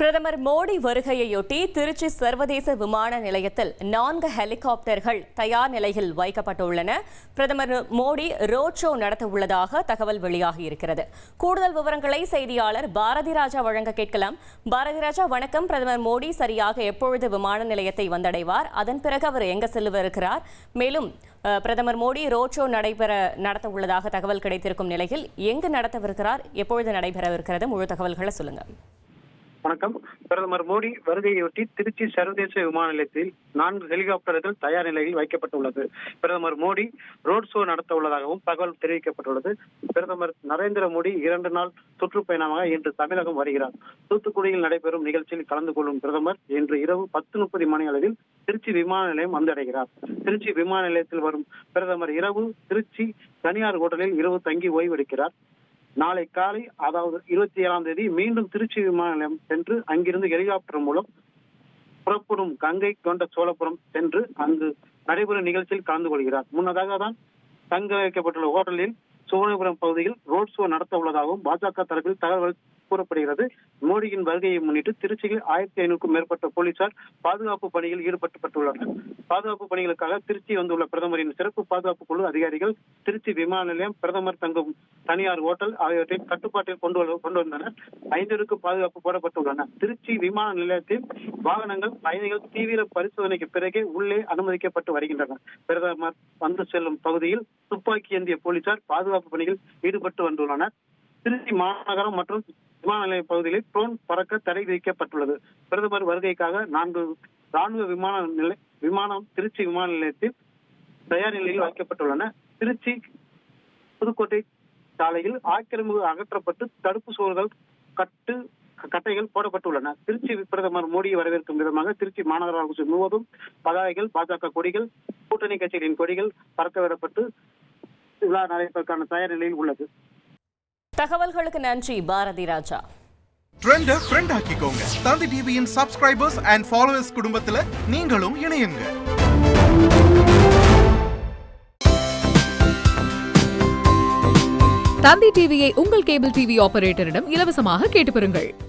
பிரதமர் மோடி வருகையையொட்டி திருச்சி சர்வதேச விமான நிலையத்தில் நான்கு ஹெலிகாப்டர்கள் தயார் நிலையில் வைக்கப்பட்டுள்ளன. பிரதமர் மோடி ரோட் ஷோ நடத்த உள்ளதாக தகவல் வெளியாகியிருக்கிறது கூடுதல் விவரங்களை செய்தியாளர் பாரதி ராஜா வழங்க கேட்கலாம். பாரதி ராஜா வணக்கம். பிரதமர் மோடி சரியாக எப்பொழுது விமான நிலையத்தை வந்தடைவார்? அதன் பிறகு அவர் எங்கு செல்லவிருக்கிறார் மேலும் பிரதமர் மோடி ரோட் ஷோ நடைபெற நடத்த உள்ளதாக தகவல் கிடைத்திருக்கும் நிலையில் எங்கு நடத்தவிருக்கிறார்? எப்பொழுது நடைபெறவிருக்கிறது? முழு தகவல்களை சொல்லுங்கள். வணக்கம். பிரதமர் மோடி வருகையொட்டி திருச்சி சர்வதேச விமான நிலையத்தில் நான்கு ஹெலிகாப்டர்கள் தயார் நிலையில் வைக்கப்பட்டுள்ளது. பிரதமர் மோடி ரோட் ஷோ நடத்த உள்ளதாகவும் தகவல் தெரிவிக்கப்பட்டுள்ளது. பிரதமர் நரேந்திர மோடி இரண்டு நாள் சுற்றுப்பயணமாக இன்று தமிழகம் வருகிறார். தூத்துக்குடியில் நடைபெறும் நிகழ்ச்சியில் கலந்து கொள்ளும் பிரதமர் இன்று இரவு பத்து முப்பது மணி அளவில் திருச்சி விமான நிலையம் வந்தடைகிறார். திருச்சி விமான நிலையத்தில் வரும் பிரதமர் இரவு திருச்சி தனியார் ஹோட்டலில் இரவு தங்கி ஓய்வெடுக்கிறார் நாளை காலை அதாவது இருபத்தி ஏழாம் தேதி மீண்டும் திருச்சி விமான நிலையம் சென்று அங்கிருந்து ஹெலிகாப்டர் மூலம் புறப்படும் கங்கை கொண்ட சோழபுரம் சென்று அங்கு நடைபெறும் நிகழ்ச்சியில் கலந்து கொள்கிறார். முன்னதாக தான் தங்க வைக்கப்பட்டுள்ள ஹோட்டலில் சுவனபுரம் பகுதியில் ரோட் ஷோ நடத்த உள்ளதாகவும் பாஜக தரப்பில் தகவல் கூறப்படுகிறது. மோடியின் வருகையை முன்னிட்டு திருச்சியில் ஆயிரத்தி ஐநூறுக்கும் மேற்பட்ட போலீசார் பாதுகாப்பு பணியில் ஈடுபட்டுள்ளனர் பாதுகாப்பு பணிகளுக்காக திருச்சி வந்துள்ள பிரதமரின் சிறப்பு பாதுகாப்பு குழு அதிகாரிகள் திருச்சி விமான நிலையம் பிரதமர் தங்கும் தனியார் ஹோட்டல் ஆகியவற்றை கட்டுப்பாட்டில் கொண்டு கொண்டு வந்தனர். ஐந்தருக்கு பாதுகாப்பு போடப்பட்டுள்ளன. திருச்சி விமான நிலையத்தில் வாகனங்கள் பயணிகள் தீவிர பரிசோதனைக்கு பிறகே உள்ளே அனுமதிக்கப்பட்டு வருகின்றனர். பிரதமர் வந்து செல்லும் பகுதியில் துப்பாக்கி ஏந்திய போலீசார் பாதுகாப்பு பணியில் ஈடுபட்டு வந்துள்ளனர். திருச்சி மாநகரம் மற்றும் விமான நிலைய பகுதிகளில் ட்ரோன் பறக்க தடை விதிக்கப்பட்டுள்ளது. பிரதமர் வருகைக்காக நான்கு ராணுவ விமான நிலை விமானம் திருச்சி விமான நிலையத்தில் தயார் நிலையில் வைக்கப்பட்டுள்ளன. திருச்சி புதுக்கோட்டை சாலையில் ஆக்கிரமிப்பு அகற்றப்பட்டு தடுப்பு சுவர்கள் கட்டு கட்டைகள் போடப்பட்டுள்ளன. திருச்சி பிரதமர் மோடியை வரவேற்கும் விதமாக திருச்சி மாநகராட்சி முழுவதும் பதாகைகள் பாஜக கொடிகள் கூட்டணி கட்சிகளின் கொடிகள் பறக்க விடப்பட்டு விழா நடைபெறக்கான தயார் நிலையில் உள்ளது. தகவல்களுக்கு நன்றி பாரதி ராஜா. ட்ரெண்ட ஃப்ரெண்ட் ஆக்கிக்கோங்க. தந்தி டிவியின் சப்ஸ்கிரைபர்ஸ் அண்ட் ஃபாலோவர்ஸ் குடும்பத்துல நீங்களும் இணையுங்க. தந்தி டிவியை உங்கள் கேபிள் டிவி ஆபரேட்டரிடம் இலவசமாக கேட்டு பெறுங்கள்.